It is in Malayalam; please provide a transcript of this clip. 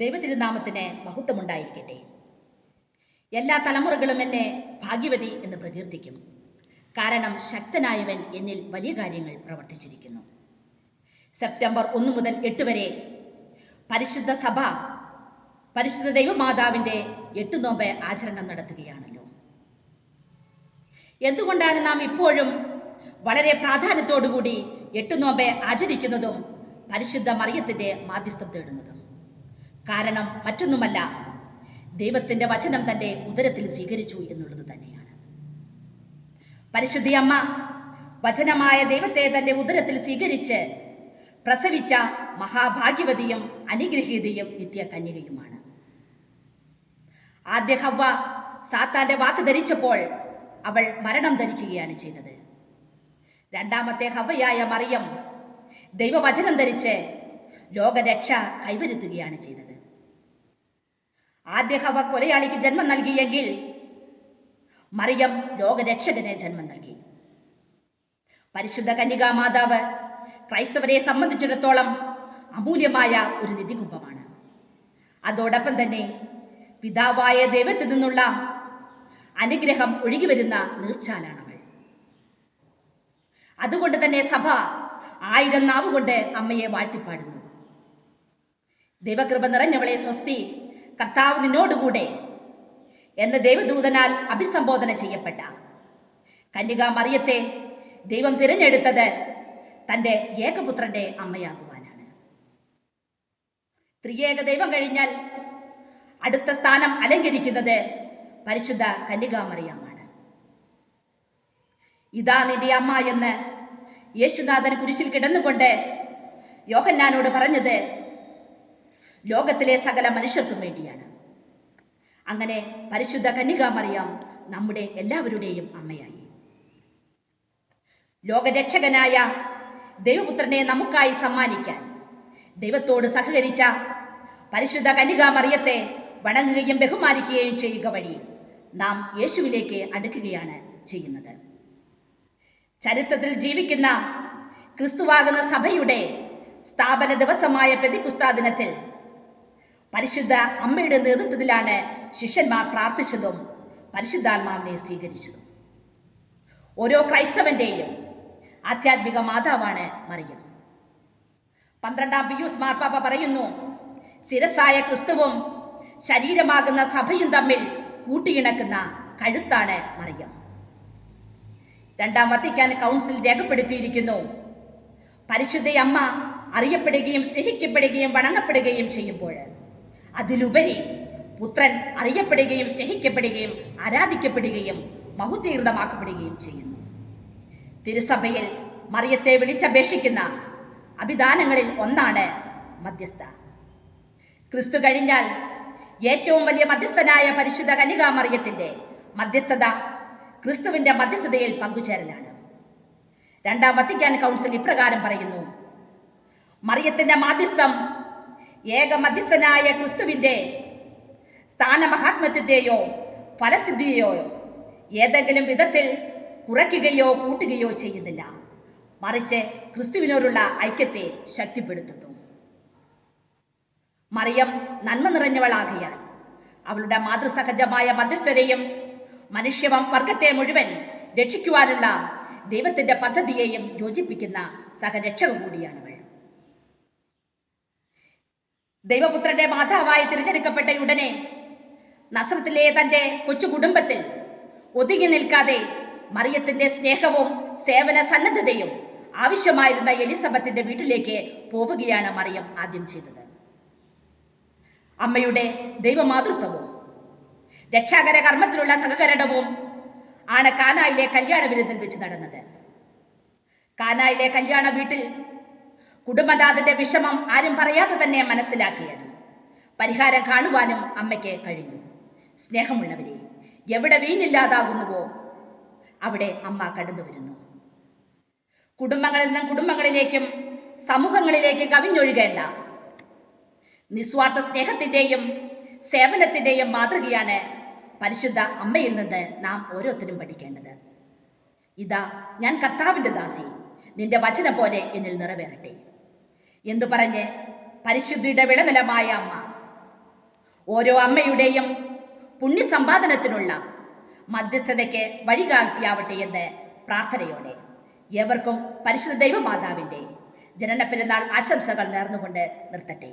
ദൈവതിരുനാമത്തിന് മഹത്വമുണ്ടായിരിക്കട്ടെ. എല്ലാ തലമുറകളും എന്നെ ഭാഗ്യവതി എന്ന് പ്രകീർത്തിക്കും. കാരണം ശക്തനായവൻ എന്നിൽ വലിയ കാര്യങ്ങൾ പ്രവർത്തിച്ചിരിക്കുന്നു. സെപ്റ്റംബർ ഒന്ന് മുതൽ എട്ട് വരെ പരിശുദ്ധ സഭ പരിശുദ്ധ ദൈവമാതാവിന്റെ എട്ട് നോമ്പ് ആചരണം നടത്തുകയാണല്ലോ. എന്തുകൊണ്ടാണ് നാം ഇപ്പോഴും വളരെ പ്രാധാന്യത്തോടുകൂടി എട്ട് നോമ്പ് ആചരിക്കുന്നതും പരിശുദ്ധ മറിയത്തിന്റെ മാധ്യസ്ഥം തേടുന്നതും? കാരണം മറ്റൊന്നുമല്ല. ദൈവത്തിന്റെ വചനം തന്റെ ഉദരത്തിൽ സ്വീകരിച്ചു എന്നുള്ളത് തന്നെയാണ്. പരിശുദ്ധി അമ്മ വചനമായ ദൈവത്തെ തന്റെ ഉദരത്തിൽ സ്വീകരിച്ച് പ്രസവിച്ച മഹാഭാഗ്യവതിയും അനുഗ്രഹീതയും നിത്യ കന്യകയുമാണ് ആദ്യ ഹവ്വ സാത്താന്റെ വാക്ക് ധരിച്ചപ്പോൾ അവൾ മരണം ധരിക്കുകയാണ് ചെയ്തത്. രണ്ടാമത്തെ ഹവയായ മറിയം ദൈവവചനം ധരിച്ച് ലോകരക്ഷ കൈവരുത്തുകയാണ് ചെയ്തത്. ആദ്യ ഹവ കൊലയാളിക്ക് ജന്മം നൽകിയെങ്കിൽ മറിയം ലോകരക്ഷകന് ജന്മം നൽകി. പരിശുദ്ധ കന്യകാ മാതാവ് ക്രൈസ്തവരെ സംബന്ധിച്ചിടത്തോളം അമൂല്യമായ ഒരു നിധികുംഭമാണ്. അതോടൊപ്പം തന്നെ പിതാവായ ദൈവത്തിൽ നിന്നുള്ള അനുഗ്രഹം ഒഴുകി വരുന്ന നീർച്ചാലാണ് അവൾ അതുകൊണ്ട് തന്നെ സഭ ആയിരം നാവുകൊണ്ട് അമ്മയെ വാഴ്ത്തിപ്പാടുന്നു. ദൈവകൃപ നിറഞ്ഞവളെ സ്വസ്തി കർത്താവ് നിന്നോടുകൂടെ എന്ന് ദൈവദൂതനാൽ അഭിസംബോധന ചെയ്യപ്പെട്ട. കന്യക മറിയത്തെ ദൈവം തിരഞ്ഞെടുത്തത് തന്റെ ഏകപുത്രന്റെ അമ്മയാകുവാനാണ്. ത്രിയേക ദൈവം കഴിഞ്ഞാൽ അടുത്ത സ്ഥാനം അലങ്കരിക്കുന്നത് പരിശുദ്ധ കന്യകാമറിയമാണ് ഇതാ നിന്റെ അമ്മ എന്ന് യേശുനാഥൻ കുരിശിൽ കിടന്നുകൊണ്ട് യോഹന്നാനോട് പറഞ്ഞത് ലോകത്തിലെ സകല മനുഷ്യർക്കും വേണ്ടിയാണ്. അങ്ങനെ പരിശുദ്ധ കന്യകാമറിയാം നമ്മുടെ എല്ലാവരുടെയും അമ്മയായി. ലോകരക്ഷകനായ ദൈവപുത്രനെ നമുക്കായി സമ്മാനിക്കാൻ ദൈവത്തോട് സഹകരിച്ച പരിശുദ്ധ കന്യകാമറിയത്തെ വണങ്ങുകയും ബഹുമാനിക്കുകയും ചെയ്യുക വഴി നാം യേശുവിലേക്ക് അടുക്കുകയാണ് ചെയ്യുന്നത്. ചരിത്രത്തിൽ ജീവിക്കുന്ന ക്രിസ്തുവാകുന്ന സഭയുടെ സ്ഥാപന ദിവസമായ പ്രതികുസ്താ ദിനത്തിൽ പരിശുദ്ധ അമ്മയുടെ നേതൃത്വത്തിലാണ് ശിഷ്യന്മാർ പ്രാർത്ഥിച്ചതും പരിശുദ്ധാത്മാവിനെ സ്വീകരിച്ചതും. ഓരോ ക്രൈസ്തവന്റെയും ആധ്യാത്മിക മാതാവാണ് മറിയം. പന്ത്രണ്ടാം പിയൂസ് മാർപ്പാപ്പ പറയുന്നു ശിരസായ ക്രിസ്തുവും ശരീരമാകുന്ന സഭയും തമ്മിൽ കൂട്ടിയിണക്കുന്ന കഴുത്താണ് മറിയം. രണ്ടാം വത്തിക്കാൻ കൗൺസിൽ രേഖപ്പെടുത്തിയിരിക്കുന്നു പരിശുദ്ധയമ്മ അറിയപ്പെടുകയും സ്നേഹിക്കപ്പെടുകയും വണങ്ങപ്പെടുകയും ചെയ്യുമ്പോൾ അതിലുപരി പുത്രൻ അറിയപ്പെടുകയും സ്നേഹിക്കപ്പെടുകയും ആരാധിക്കപ്പെടുകയും ബഹുതീർത്ഥമാക്കപ്പെടുകയും ചെയ്യുന്നു. തിരുസഭയിൽ മറിയത്തെ വിളിച്ചപേക്ഷിക്കുന്ന അഭിദാനങ്ങളിൽ ഒന്നാണ് മധ്യസ്ഥ. ക്രിസ്തു കഴിഞ്ഞാൽ ഏറ്റവും വലിയ മധ്യസ്ഥനായ പരിശുദ്ധ കന്യകാമറിയത്തിന്റെ മധ്യസ്ഥത ക്രിസ്തുവിന്റെ മധ്യസ്ഥതയിൽ പങ്കുചേരലാണ്. രണ്ടാം വത്തിക്കാൻ കൗൺസിൽ ഇപ്രകാരം പറയുന്നു മറിയത്തിന്റെ മാധ്യസ്ഥം ഏക മധ്യസ്ഥനായ ക്രിസ്തുവിന്റെ സ്ഥാനമഹാത്മത്വത്തെയോ ഫലസിദ്ധിയെയോ ഏതെങ്കിലും വിധത്തിൽ കുറയ്ക്കുകയോ കൂട്ടുകയോ ചെയ്യുന്നില്ല. മറിച്ച് ക്രിസ്തുവിനോടുള്ള ഐക്യത്തെ ശക്തിപ്പെടുത്തുന്നു. മറിയം നന്മ നിറഞ്ഞവളാകയാൽ അവളുടെ മാതൃസഹജമായ മധ്യസ്ഥതയും മനുഷ്യവം വർഗത്തെ മുഴുവൻ രക്ഷിക്കുവാനുള്ള ദൈവത്തിന്റെ പദ്ധതിയെയും യോജിപ്പിക്കുന്ന സഹരക്ഷക കൂടിയാണവൾ ദൈവപുത്രന്റെ മാതാവായി തിരഞ്ഞെടുക്കപ്പെട്ട ഉടനെ നസ്രത്തിലെ തന്റെ കൊച്ചു കുടുംബത്തിൽ ഒതുങ്ങി നിൽക്കാതെ മറിയത്തിന്റെ സ്നേഹവും സേവന സന്നദ്ധതയും ആവശ്യമായിരുന്ന എലിസബത്തിന്റെ വീട്ടിലേക്ക് പോവുകയാണ് മറിയം ആദ്യം ചെയ്തത്. അമ്മയുടെ ദൈവമാതൃത്വവും രക്ഷാകര കർമ്മത്തിലുള്ള സഹകരണവും ആണ് കാനായിലെ കല്യാണ വിരുന്നിൽ വെച്ച് നടന്നത്. കാനായിലെ കല്യാണ വീട്ടിൽ കുടുംബനാഥന്റെ വിഷമം ആരും പറയാതെ തന്നെ മനസ്സിലാക്കിയാലും പരിഹാരം കാണുവാനും അമ്മയ്ക്ക് കഴിഞ്ഞു. സ്നേഹമുള്ളവരെ എവിടെ വീഞ്ഞില്ലാതാകുന്നുവോ അവിടെ അമ്മ കടന്നു വരുന്നു. കുടുംബങ്ങളിൽ നിന്നും കുടുംബങ്ങളിലേക്കും സമൂഹങ്ങളിലേക്കും കവിഞ്ഞൊഴുകേണ്ട. നിസ്വാർത്ഥ സ്നേഹത്തിന്റെയും സേവനത്തിന്റെയും മാതൃകയാണ് പരിശുദ്ധ അമ്മയിൽ നിന്ന് നാം ഓരോരുത്തരും പഠിക്കേണ്ടത്. ഇതാ ഞാൻ കർത്താവിന്റെ ദാസി. നിന്റെ വചനം പോലെ എന്നിൽ നിറവേറട്ടെ. എന്ന് പറഞ്ഞ്? പരിശുദ്ധിയുടെ വിളനിലമായ അമ്മ. ഓരോ അമ്മയുടെയും പുണ്യസമ്പാദനത്തിനുള്ള മധ്യസ്ഥതയ്ക്ക് വഴികാട്ടിയാവട്ടെ എന്ന് പ്രാർത്ഥനയോടെ ഏവർക്കും പരിശുദ്ധ ദൈവമാതാവിന്റെ ജനന പെരുന്നാൾ ആശംസകൾ നേർന്നുകൊണ്ട് നിർത്തട്ടെ.